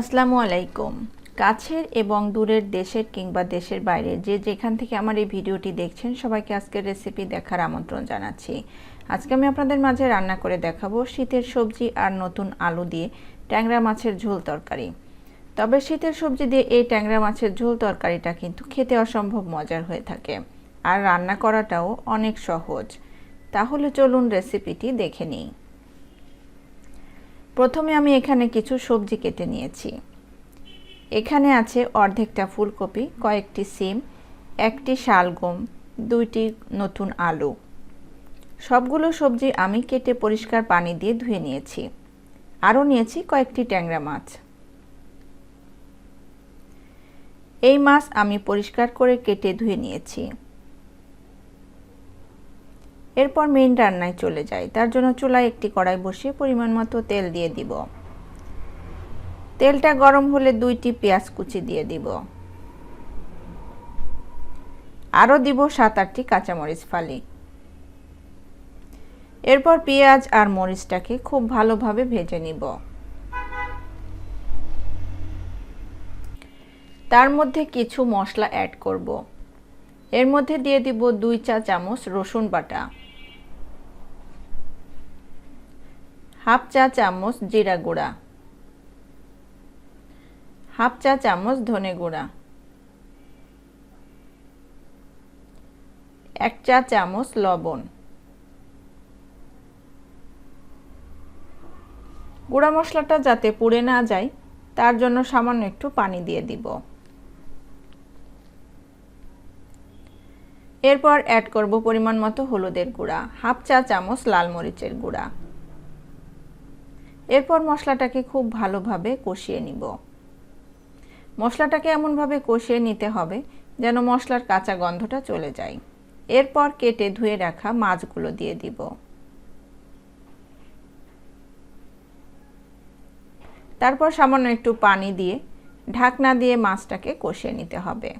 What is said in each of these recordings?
আসসালামু আলাইকুম। কাছের এবং দূরের দেশের কিংবা দেশের বাইরে যে যেখান থেকে আমার এই ভিডিওটি দেখছেন, সবাইকে আজকের রেসিপি দেখার আমন্ত্রণ জানাচ্ছি। আজকে আমি আপনাদের মাঝে রান্না করে দেখাবো শীতের সবজি আর নতুন আলু দিয়ে ট্যাংরা মাছের ঝোল তরকারি। তবে শীতের সবজি দিয়ে এই ট্যাংরা মাছের ঝোল তরকারিটা কিন্তু খেতে অসম্ভব মজার হয়ে থাকে আর রান্না করাটাও অনেক সহজ। তাহলে চলুন রেসিপিটি দেখে নিই। প্রথমে আমি এখানে কিছু সবজি কেটে নিয়েছি। এখানে আছে অর্ধেকটা ফুলকপি, কয়েকটি সিম, একটি শালগম, দুইটি নতুন আলু। সবগুলো সবজি আমি কেটে পরিষ্কার পানি দিয়ে ধুয়ে নিয়েছি। আরও নিয়েছি কয়েকটি ট্যাংরা মাছ। এই মাছ আমি পরিষ্কার করে কেটে ধুয়ে নিয়েছি। এরপর মেইন রান্নায় চলে যাই। তার জন্য চুলায় একটি কড়াই বসিয়ে পরিমাণ মতো তেল দিয়ে দিব। তেলটা গরম হলে দুইটি পেঁয়াজ কুচি দিয়ে দিব। আরও দিব সাত আটটি কাঁচামরিচ ফালি। এরপর পেঁয়াজ আর মরিচটাকে খুব ভালোভাবে ভেজে নিব। তার মধ্যে কিছু মশলা অ্যাড করব। এর মধ্যে দিয়ে দিব দুই চা চামচ রসুন বাটা। হাফ চা চামচ জিরা গুঁড়া। হাফ চা চামচ ধনে গুঁড়া। এক চা চামচ লবণ। গুঁড়া মশলাটা যাতে পুড়ে না যায়, তার জন্য সামান্য একটু পানি দিয়ে দিব। এরপর অ্যাড করব পরিমাণ মতো হলুদের গুঁড়া, হাফ চা চামচ লাল মরিচের গুঁড়া। এরপর মশলাটাকে খুব ভালোভাবে কষিয়ে নিব। মশলাটাকে এমনভাবে কষিয়ে নিতে হবে যেন মশলার কাঁচা গন্ধটা চলে যায়। এরপর কেটে ধুয়ে রাখা মাছগুলো দিয়ে দিব। তারপর সামান্য একটু পানি দিয়ে ঢাকনা দিয়ে মাছটাকে কষিয়ে নিতে হবে।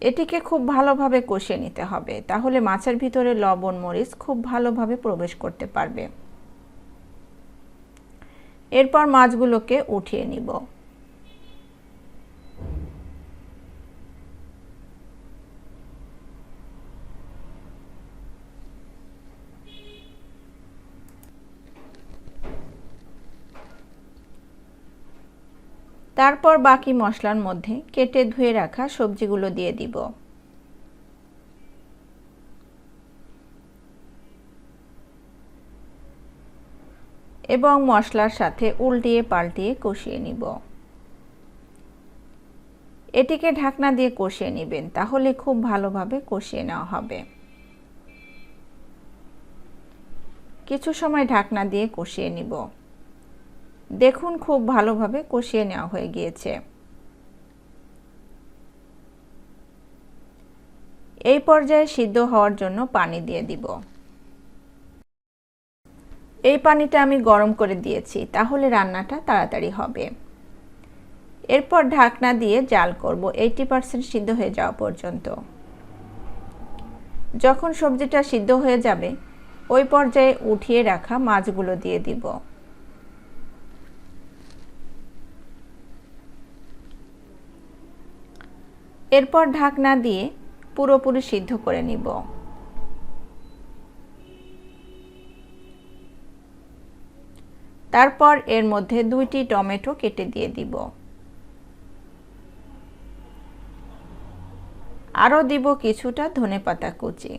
এটিকে খুব ভালোভাবে কষিয়ে নিতে হবে, তাহলে মাছের ভিতরে লবণ, মরিচ খুব ভালোভাবে প্রবেশ করতে পারবে। এরপর মাছগুলোকে উঠিয়ে নিব। তারপর বাকি মশলার মধ্যে কেটে ধুয়ে রাখা সবজিগুলো দিয়ে দিব। এবং মশলার সাথে উল্টিয়ে পাল্টিয়ে কষিয়ে নিব। এটিকে ঢাকনা দিয়ে কষিয়ে নেবেন, তাহলে খুব ভালোভাবে কষিয়ে নেওয়া হবে। কিছু সময় ঢাকনা দিয়ে কষিয়ে নিব। দেখুন খুব ভালোভাবে কষিয়ে নেওয়া হয়ে গিয়েছে। এই পর্যায়ে সিদ্ধ হওয়ার জন্য পানি দিয়ে দিব। এই পানিটা আমি গরম করে দিয়েছি, তাহলে রান্নাটা তাড়াতাড়ি হবে। এরপর ঢাকনা দিয়ে জাল করব এইটি পারসেন্ট সিদ্ধ হয়ে যাওয়া পর্যন্ত। যখন সবজিটা সিদ্ধ হয়ে যাবে, ওই পর্যায়ে উঠিয়ে রাখা মাছগুলো দিয়ে দিব। এরপর ঢাকনা দিয়ে পুরোপুরি সিদ্ধ করে নিব। তারপর এর মধ্যে দুইটি টমেটো কেটে দিয়ে দিব। আরও দিব কিছুটা ধনেপাতা কুচি।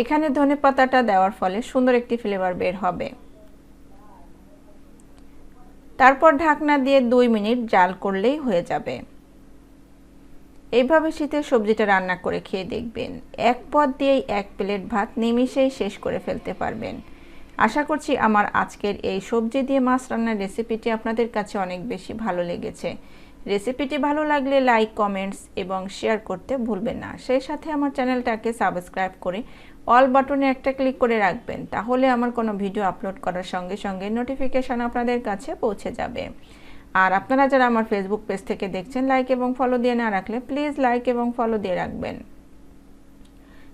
এখানে ধনেপাতাটা দেওয়ার ফলে সুন্দর একটি ফ্লেভার বের হবে। তারপর ঢাকনা দিয়ে দুই মিনিট জাল করলেই হয়ে যাবে। এইভাবে শীতের সবজিটা রান্না করে খেয়ে দেখবেন। এক পদ দিয়েই এক প্লেট ভাত নিমিশেই শেষ করে ফেলতে পারবেন। আশা করছি আমার আজকের এই সবজি দিয়ে মাছ রান্নার রেসিপিটি আপনাদের কাছে অনেক বেশি ভালো লেগেছে। রেসিপিটি ভালো লাগলে লাইক, কমেন্টস এবং শেয়ার করতে ভুলবেন না। সেই সাথে আমার চ্যানেলটাকে সাবস্ক্রাইব করে অল বাটনে একটা ক্লিক করে রাখবেন, তাহলে আমার কোনো ভিডিও আপলোড করার সঙ্গে সঙ্গে নোটিফিকেশান আপনাদের কাছে পৌঁছে যাবে। আর আপনারা যারা আমার ফেসবুক পেজ থেকে দেখছেন লাইক এবং ফলো দিয়ে না রাখলে প্লিজ লাইক এবং ফলো দিয়ে রাখবেন।